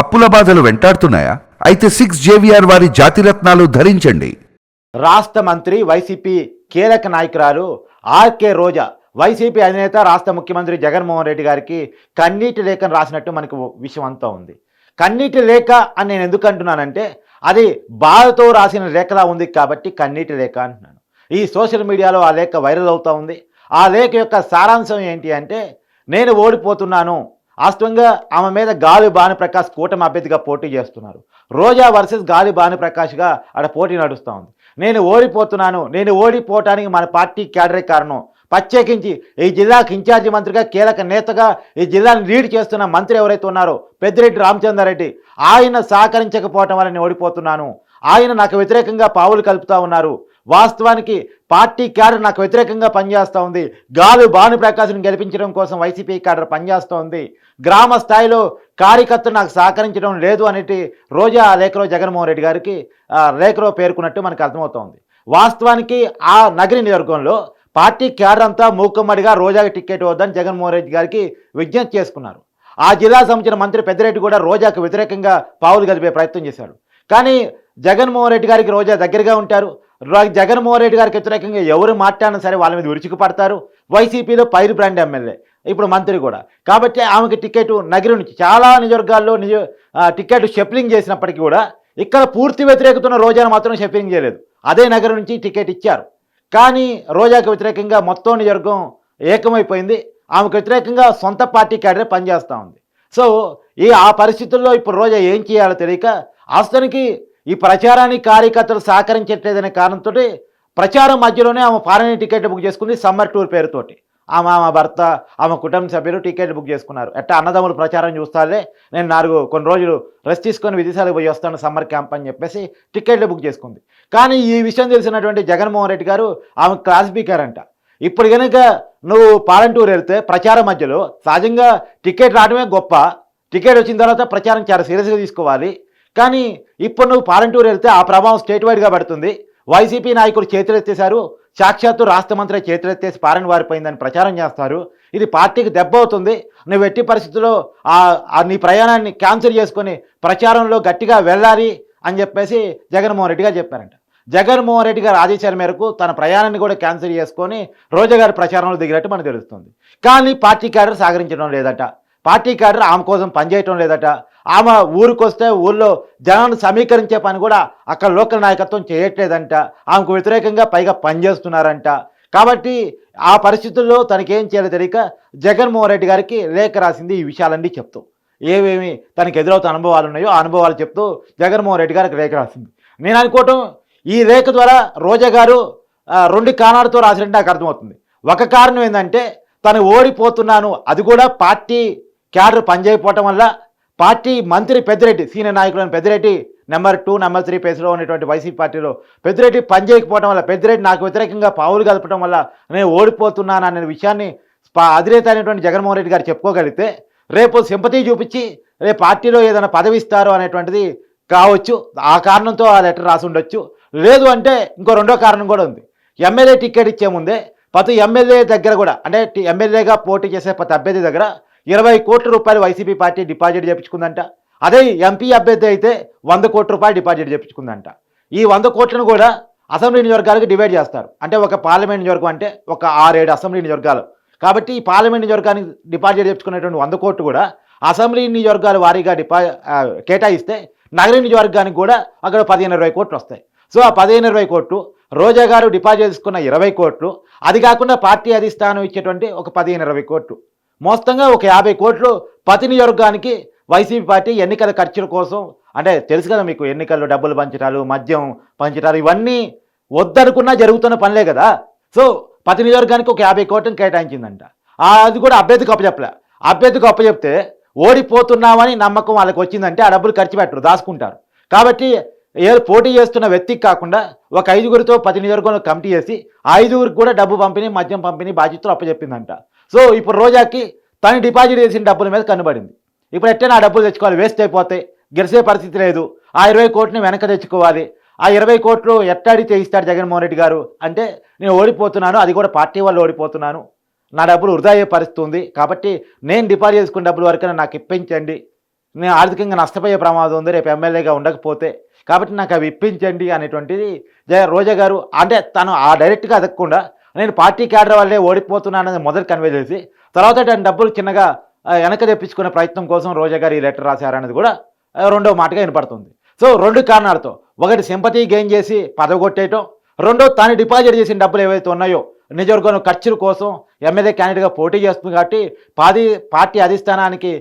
అప్పుల బాధలు వెంటాడుతున్నాయా? అయితే సిక్స్ జేవిఆర్ వారి జాతిరత్నాలు ధరించండి. రాష్ట్ర మంత్రి వైసీపీ కీలక నాయకురాలు ఆర్కే రోజా వైసీపీ అధినేత రాష్ట్ర ముఖ్యమంత్రి జగన్మోహన్ రెడ్డి గారికి కన్నీటి లేఖను రాసినట్టు మనకు విషయం అంతా ఉంది. కన్నీటి లేఖ అని నేను ఎందుకు అంటున్నానంటే అది బాధతో రాసిన లేఖలా ఉంది కాబట్టి కన్నీటి లేఖ అంటున్నాను. ఈ సోషల్ మీడియాలో ఆ లేఖ వైరల్ అవుతూ ఉంది. ఆ లేఖ యొక్క సారాంశం ఏంటి అంటే నేను ఓడిపోతున్నాను వాస్తవంగా ఆమె మీద గాలి భానుప్రకాష్ కూటమి అభ్యర్థిగా పోటీ చేస్తున్నారు. రోజా వర్సెస్ గాలి భానుప్రకాష్గా ఆడ పోటీ నడుస్తూ ఉంది. నేను ఓడిపోతున్నాను నేను ఓడిపోవటానికి మన పార్టీ క్యాడరే కారణం. ప్రత్యేకించి ఈ జిల్లాకు ఇన్ఛార్జి మంత్రిగా కీలక నేతగా ఈ జిల్లాను లీడ్ చేస్తున్న మంత్రి ఎవరైతే ఉన్నారో పెద్దిరెడ్డి రామచంద్రారెడ్డి ఆయన సహకరించకపోవటం వల్ల నేను ఓడిపోతున్నాను. ఆయన నాకు వ్యతిరేకంగా పావులు కలుపుతా ఉన్నారు. వాస్తవానికి పార్టీ క్యాడర్ నాకు వ్యతిరేకంగా పనిచేస్తూ ఉంది. గాలు భానుప్రకాశ్ను గెలిపించడం కోసం వైసీపీ క్యాడర్ పనిచేస్తూ ఉంది. గ్రామ స్థాయిలో కార్యకర్తలు నాకు సహకరించడం లేదు అనేటి రోజా ఆ లేఖలో జగన్మోహన్ రెడ్డి గారికి ఆ, లేఖలో పేర్కొన్నట్టు మనకు అర్థమవుతోంది. వాస్తవానికి ఆ నగరి నియోజకవర్గంలో పార్టీ క్యాడర్ అంతా మూకమ్మడిగా రోజాకి టికెట్ వద్దని జగన్మోహన్ రెడ్డి గారికి విజ్ఞప్తి చేసుకున్నారు. ఆ జిల్లా సంబంధించిన మంత్రి పెద్దిరెడ్డి కూడా రోజాకు వ్యతిరేకంగా పావులు గదిపే ప్రయత్నం చేశాడు. కానీ జగన్మోహన్ రెడ్డి గారికి రోజా దగ్గరగా ఉంటారు. జగన్మోహన్ రెడ్డి గారికి వ్యతిరేకంగా ఎవరు మాట్లాడినా సరే వాళ్ళ మీద ఉరుచుకుపడతారు వైసీపీలో పైరు బ్రాండ్ ఎమ్మెల్యే ఇప్పుడు మంత్రి కూడా. కాబట్టి ఆమెకి టికెట్ నగరం నుంచి చాలా నిజవర్గాల్లో నిజ టికెట్ షెప్లింగ్ చేసినప్పటికీ కూడా ఇక్కడ పూర్తి వ్యతిరేకతున్న రోజాను మాత్రం షెప్లింగ్ చేయలేదు. అదే నగరం నుంచి టికెట్ ఇచ్చారు. కానీ రోజాకు వ్యతిరేకంగా మొత్తం నిజవర్గం ఏకమైపోయింది. ఆమెకు వ్యతిరేకంగా సొంత పార్టీ క్యాడరే పనిచేస్తూ ఉంది. సో ఈ ఆ పరిస్థితుల్లో ఇప్పుడు రోజా ఏం చేయాలో తెలియక ఆస్తునికి ఈ ప్రచారానికి కార్యకర్తలు సహకరించట్లేదనే కారణంతో ప్రచారం మధ్యలోనే ఆమె ఫారెన్ టికెట్ బుక్ చేసుకుంది సమ్మర్ టూర్ పేరుతోటి. ఆమె ఆమె భర్త ఆమె కుటుంబ సభ్యులు టికెట్ బుక్ చేసుకున్నారు. ఎట్టా అన్నదమ్ములు ప్రచారం చూస్తాలే నేను నాలుగు కొన్ని రోజులు రెస్ట్ తీసుకొని విదేశాలకు పోయి వస్తాను సమ్మర్ క్యాంప్ అని చెప్పేసి టికెట్లు బుక్ చేసుకుంది. కానీ ఈ విషయం తెలిసినటువంటి జగన్మోహన్ రెడ్డి గారు ఆమె క్లాస్ స్పీకర్ అంట. ఇప్పుడు కనుక నువ్వు పాలంటూరు వెళ్తే ప్రచారం మధ్యలో సహజంగా టికెట్ రావడమే గొప్ప. టికెట్ వచ్చిన తర్వాత ప్రచారం చాలా సీరియస్గా తీసుకోవాలి. కానీ ఇప్పుడు నువ్వు పాలంటూరు వెళ్తే ఆ ప్రభావం స్టేట్ వైడ్గా పడుతుంది. వైసీపీ నాయకులు చేతులెత్తేశారు సాక్షాత్తు రాష్ట్ర మంత్రి చేతులెత్తేసి పారని వారిపోయిందని ప్రచారం చేస్తారు. ఇది పార్టీకి దెబ్బ అవుతుంది. నువ్వు ఎట్టి పరిస్థితుల్లో ఆ నీ ప్రయాణాన్ని క్యాన్సిల్ చేసుకొని ప్రచారంలో గట్టిగా వెళ్ళాలి అని చెప్పేసి జగన్మోహన్ రెడ్డి గారు చెప్పారంట. జగన్మోహన్ రెడ్డి గారు ఆదేశాల మేరకు తన ప్రయాణాన్ని కూడా క్యాన్సిల్ చేసుకొని రోజా గారి ప్రచారంలో దిగినట్టు మనకు తెలుస్తుంది. కానీ పార్టీ క్యాడర్ సహకరించడం లేదట. పార్టీ క్యాడర్ ఆమె కోసం పనిచేయటం లేదట. ఆమె ఊరికొస్తే ఊళ్ళో జనాన్ని సమీకరించే పని కూడా అక్కడ లోకల్ నాయకత్వం చేయట్లేదంట. ఆమెకు వ్యతిరేకంగా పైగా పనిచేస్తున్నారంట. కాబట్టి ఆ పరిస్థితుల్లో తనకేం చేయాలో తెలియక జగన్మోహన్ రెడ్డి గారికి లేఖ రాసింది ఈ విషయాలన్నీ చెప్తూ. ఏవేమి తనకు ఎదురవుతున్న అనుభవాలు ఉన్నాయో ఆ అనుభవాలు చెప్తూ జగన్మోహన్ రెడ్డి గారికి లేఖ రాసింది. నేను అనుకోవటం ఈ లేఖ ద్వారా రోజా గారు రెండు కారణాలతో రాసినట్టు నాకు అర్థమవుతుంది. ఒక కారణం ఏంటంటే తను ఓడిపోతున్నాను అది కూడా పార్టీ క్యాడర్ పనిచేయకపోవటం వల్ల పార్టీ మంత్రి పెద్దిరెడ్డి సీనియర్ నాయకులను Peddireddy number two number three పేజ్లో ఉన్నటువంటి వైసీపీ పార్టీలో పెద్దిరెడ్డి పనిచేయకపోవడం వల్ల పెద్దిరెడ్డి నాకు వ్యతిరేకంగా పావులు కలపడం వల్ల నేను ఓడిపోతున్నాను అనే విషయాన్ని అధినేత అయినటువంటి జగన్మోహన్ రెడ్డి గారు చెప్పుకోగలిగితే రేపు సింపతి చూపించి రేపు పార్టీలో ఏదైనా పదవి ఇస్తారు అనేటువంటిది కావచ్చు. ఆ కారణంతో ఆ లెటర్ రాసి ఉండొచ్చు. లేదు అంటే ఇంకో రెండో కారణం కూడా ఉంది. ఎమ్మెల్యే టికెట్ ఇచ్చే ముందే ప్రతి ఎమ్మెల్యే దగ్గర కూడా అంటే ఎమ్మెల్యేగా పోటీ చేసే ప్రతి అభ్యర్థి దగ్గర ఇరవై కోట్ల రూపాయలు వైసీపీ పార్టీ డిపాజిట్ చేపించుకుందంట. అదే ఎంపీ అభ్యర్థి అయితే వంద కోట్ల రూపాయలు డిపాజిట్ చేపించుకుందంట. ఈ వంద కోట్లను కూడా అసెంబ్లీ నియోజకవర్గాలకు డివైడ్ చేస్తారు. అంటే ఒక పార్లమెంట్ నియోజకం అంటే ఒక ఆరేడు అసెంబ్లీ నియోజకాలు కాబట్టి ఈ పార్లమెంట్ నియోజకానికి డిపాజిట్ చేపించుకునేటువంటి వంద కోట్లు కూడా అసెంబ్లీ నియోజకవర్గాల వారీగా డిపా కేటాయిస్తే నగర నియోజకవర్గానికి కూడా అక్కడ పదిహేను ఇరవై కోట్లు వస్తాయి. సో ఆ పదిహేను ఇరవై కోట్లు రోజా గారు డిపాజిట్ చేసుకున్న ఇరవై కోట్లు. అది కాకుండా పార్టీ అధిష్టానం ఇచ్చేటువంటి ఒక పదిహేను ఇరవై కోట్లు. మొత్తంగా ఒక యాభై కోట్లు ప్రతి నియోజకవర్గానికి వైసీపీ పార్టీ ఎన్నికల ఖర్చుల కోసం అంటే తెలుసు కదా మీకు ఎన్నికల్లో డబ్బులు పంచటాలు మద్యం పంచటాలు ఇవన్నీ వద్దనుకున్నా జరుగుతున్న పనులే కదా. సో ప్రతి నియోజకవర్గానికి ఒక యాభై కోట్లను కేటాయించిందంట. అది కూడా అభ్యర్థికి అప్పచెప్పలే. అభ్యర్థికి అప్పచెప్తే ఓడిపోతున్నామని నమ్మకం వాళ్ళకి వచ్చిందంటే ఆ డబ్బులు ఖర్చు పెట్టరు దాచుకుంటారు. కాబట్టి ఏ పోటీ చేస్తున్న వ్యక్తికి కాకుండా ఒక ఐదుగురితో పది నియోజకవర్గంలో కమిటీ చేసి ఐదుగురికి కూడా డబ్బు పంపిణీ మద్యం పంపిణీ బాధ్యతలు అప్పచెప్పిందంట. సో ఇప్పుడు రోజాకి తను డిపాజిట్ చేసిన డబ్బుల మీద కనబడింది. ఇప్పుడు ఎట్టైనా ఆ డబ్బులు తెచ్చుకోవాలి వేస్ట్ అయిపోతాయి గెలిచే పరిస్థితి లేదు. ఆ ఇరవై కోట్ని వెనక తెచ్చుకోవాలి. ఆ ఇరవై కోట్లు ఎట్టాడితే చేయిస్తాడు జగన్మోహన్ రెడ్డి గారు? అంటే నేను ఓడిపోతున్నాను అది కూడా పార్టీ వల్ల ఓడిపోతున్నాను. నా డబ్బులు వృధా అయ్యే పరిస్థితి ఉంది కాబట్టి నేను డిపాజిట్ చేసుకున్న డబ్బుల వరకైనా నాకు ఇప్పించండి. నేను ఆర్థికంగా నష్టపోయే ప్రమాదం ఉంది రేపు ఎమ్మెల్యేగా ఉండకపోతే. కాబట్టి నాకు అవి ఇప్పించండి అనేటువంటిది జయ రోజా గారు అంటే తను ఆ డైరెక్ట్గా అదగకుండా నేను పార్టీ క్యాడర్ వల్లే ఓడిపోతున్నానని మొదటి కన్వే చేసి తర్వాత దాని డబ్బులు చిన్నగా వెనక తెప్పించుకునే ప్రయత్నం కోసం రోజా గారు ఈ లెటర్ రాశారనేది కూడా రెండో మాటగా వినపడుతుంది. సో రెండు కారణాలతో ఒకటి సింపతి గెయిన్ చేసి పదవి కొట్టేయటం రెండో తాను డిపాజిట్ చేసిన డబ్బులు ఏవైతే ఉన్నాయో నిజవర్గం ఖర్చుల కోసం ఎమ్మెల్యే క్యాండిడేట్గా పోటీ చేస్తుంది కాబట్టి పాది పార్టీ అధిష్టానానికి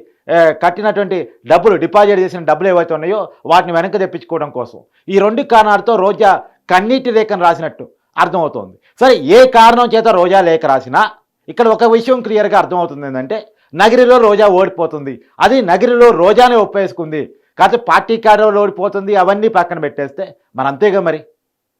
కట్టినటువంటి డబ్బులు డిపాజిట్ చేసిన డబ్బులు ఏవైతే ఉన్నాయో వాటిని వెనక్కి తెప్పించుకోవడం కోసం. ఈ రెండు కారణాలతో రోజా కన్నీటి రేఖను రాసినట్టు. అర్థమవుతోంది. సరే ఏ కారణం చేత రోజా లేఖ రాసినా ఇక్కడ ఒక విషయం క్లియర్గా అర్థమవుతుంది ఏంటంటే నగిరిలో రోజా ఓడిపోతుంది. అది నగిరిలో రోజానే ఒప్పేసుకుంది. కాకపోతే పార్టీ కార్యంలో ఓడిపోతుంది అవన్నీ పక్కన పెట్టేస్తే మరి అంతేగా మరి?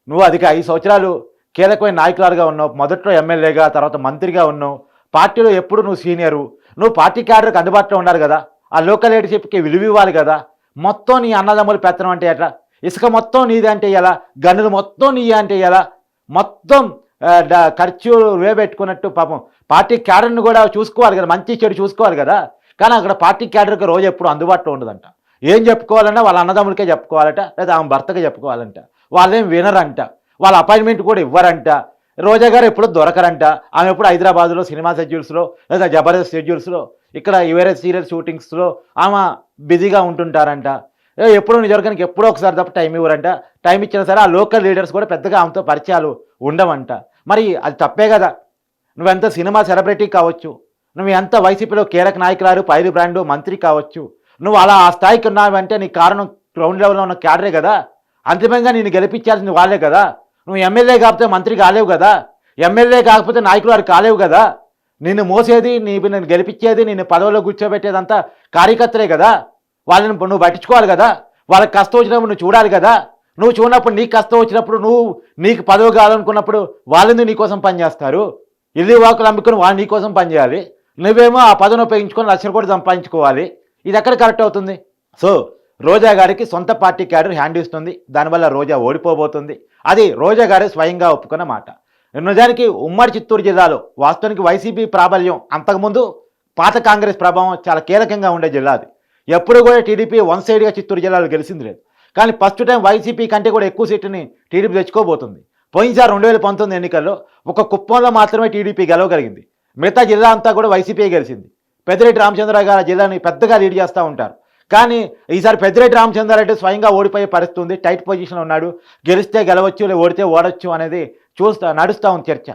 నువ్వు అధిక ఐదు సంవత్సరాలు కీలకమైన నాయకురాలుగా ఉన్నావు మొదట్లో ఎమ్మెల్యేగా తర్వాత మంత్రిగా ఉన్నావు. పార్టీలో ఎప్పుడు నువ్వు సీనియరు? నువ్వు పార్టీ క్యాడర్కి అందుబాటులో ఉండాలి కదా. ఆ లోకల్ లీడర్షిప్కి విలువ ఇవ్వాలి కదా. మొత్తం నీ అన్నదమ్ములు పెత్తనం అంటే ఎట్లా? ఇసుక మొత్తం నీది అంటే ఎలా? గనులు మొత్తం నీ అంటే ఎలా? మొత్తం డ- ఖర్చు వేబెట్టుకున్నట్టు పాపం. పార్టీ క్యాడర్ని కూడా చూసుకోవాలి కదా మంచి చెడు చూసుకోవాలి కదా. కానీ అక్కడ పార్టీ క్యాడర్కి రోజు ఎప్పుడు అందుబాటులో ఉండదంట. ఏం చెప్పుకోవాలన్నా వాళ్ళ అన్నదమ్ములకే చెప్పుకోవాలట లేదా ఆమె భర్తకే చెప్పుకోవాలంట. వాళ్ళేం వినరంట. వాళ్ళ అపాయింట్మెంట్ కూడా ఇవ్వరంట. రోజా గారు ఎప్పుడు దొరకరంట. ఆమె ఎప్పుడు హైదరాబాద్లో సినిమా షెడ్యూల్స్లో లేదా జబర్దస్త్ షెడ్యూల్స్లో ఇక్కడ వేరే సీరియల్ షూటింగ్స్లో ఆమె బిజీగా ఉంటుంటారంట. ఎప్పుడు ఎప్పుడో నిజవర్గానికి ఎప్పుడో ఒకసారి తప్ప టైం ఇవ్వరంట. టైం ఇచ్చినా సరే ఆ లోకల్ లీడర్స్ కూడా పెద్దగా ఆమెతో పరిచయాలు ఉండవంట. మరి అది తప్పే కదా. నువ్వెంత సినిమా సెలబ్రిటీ కావచ్చు నువ్వు ఎంత వైసీపీలో కీలక నాయకురాలు పైరు బ్రాండు మంత్రి కావచ్చు నువ్వు అలా ఆ స్థాయికి ఉన్నావంటే నీ కారణం గ్రౌండ్ లెవెల్లో ఉన్న క్యాడరే కదా. అంతిమంగా నేను గెలిపించాల్సింది వాళ్ళే కదా. నువ్వు ఎమ్మెల్యే కాకపోతే మంత్రి కాలేవు కదా. ఎమ్మెల్యే కాకపోతే నాయకులు వారు కాలేవు కదా. నిన్ను మోసేది నీ నేను గెలిపించేది నిన్ను పదవిలో కూర్చోబెట్టేదంతా కార్యకర్తలే కదా. వాళ్ళని నువ్వు పట్టించుకోవాలి కదా. వాళ్ళకి కష్టం వచ్చినప్పుడు నువ్వు చూడాలి కదా. నువ్వు చూడనప్పుడు నీకు కష్టం వచ్చినప్పుడు నువ్వు నీకు పదవి కావాలనుకున్నప్పుడు వాళ్ళని నీకోసం పనిచేస్తారు ఇల్లు వాకులు అమ్ముకుని వాళ్ళు నీకోసం పనిచేయాలి నువ్వేమో ఆ పదవిని ఉపయోగించుకొని లక్షలు కూడా సంపాదించుకోవాలి. ఇది ఎక్కడ కరెక్ట్ అవుతుంది? సో రోజా గారికి సొంత పార్టీ క్యాడర్ హ్యాండ్ ఇస్తుంది. దానివల్ల రోజా ఓడిపోబోతుంది. అది రోజా గారే స్వయంగా ఒప్పుకున్న మాట. నిజానికి ఉమ్మడి చిత్తూరు జిల్లాలో వాస్తవానికి వైసీపీ ప్రాబల్యం అంతకుముందు పాత కాంగ్రెస్ ప్రభావం చాలా కీలకంగా ఉండే జిల్లా అది. ఎప్పుడు కూడా టీడీపీ వన్ సైడ్గా చిత్తూరు జిల్లాలో గెలిచింది లేదు. కానీ ఫస్ట్ టైం వైసీపీ కంటే కూడా ఎక్కువ సీట్ని టీడీపీ తెచ్చుకోబోతుంది. పోయినసారి రెండు వేల పంతొమ్మిది ఎన్నికల్లో ఒక కుప్పంలో మాత్రమే టీడీపీ గెలవగలిగింది. మిగతా జిల్లా అంతా కూడా వైసీపీ గెలిచింది. పెద్దిరెడ్డి రామచంద్రరావు గారు జిల్లాని పెద్దగా లీడ్ చేస్తూ ఉంటారు. కానీ ఈసారి పెద్దిరెడ్డి రామచంద్రారెడ్డి స్వయంగా ఓడిపోయే పరిస్థితి ఉంది టైట్ పొజిషన్లో ఉన్నాడు. గెలిస్తే గెలవచ్చు లేదా ఓడితే ఓడొచ్చు అనేది చూస్తా నడుస్తూ ఉంది చర్చ.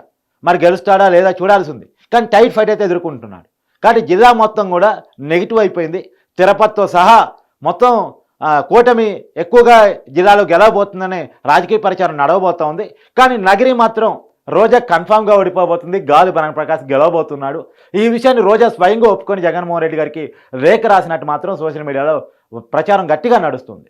మరి గెలుస్తాడా లేదా చూడాల్సి ఉంది కానీ టైట్ ఫైట్ అయితే ఎదుర్కొంటున్నాడు. కాబట్టి జిల్లా మొత్తం కూడా నెగిటివ్ అయిపోయింది. తిరుపతితో సహా మొత్తం కూటమి ఎక్కువగా జిల్లాలో గెలవబోతుందనే రాజకీయ ప్రచారం నడవబోతూ ఉంది. కానీ నగిరి మాత్రం రోజా కన్ఫామ్గా ఓడిపోబోతుంది. గాలి బన ప్రకాష్ గెలవబోతున్నాడు. ఈ విషయాన్ని రోజా స్వయంగా ఒప్పుకొని జగన్మోహన్ రెడ్డి గారికి రేఖ రాసినట్టు మాత్రం సోషల్ మీడియాలో ప్రచారం గట్టిగా నడుస్తుంది.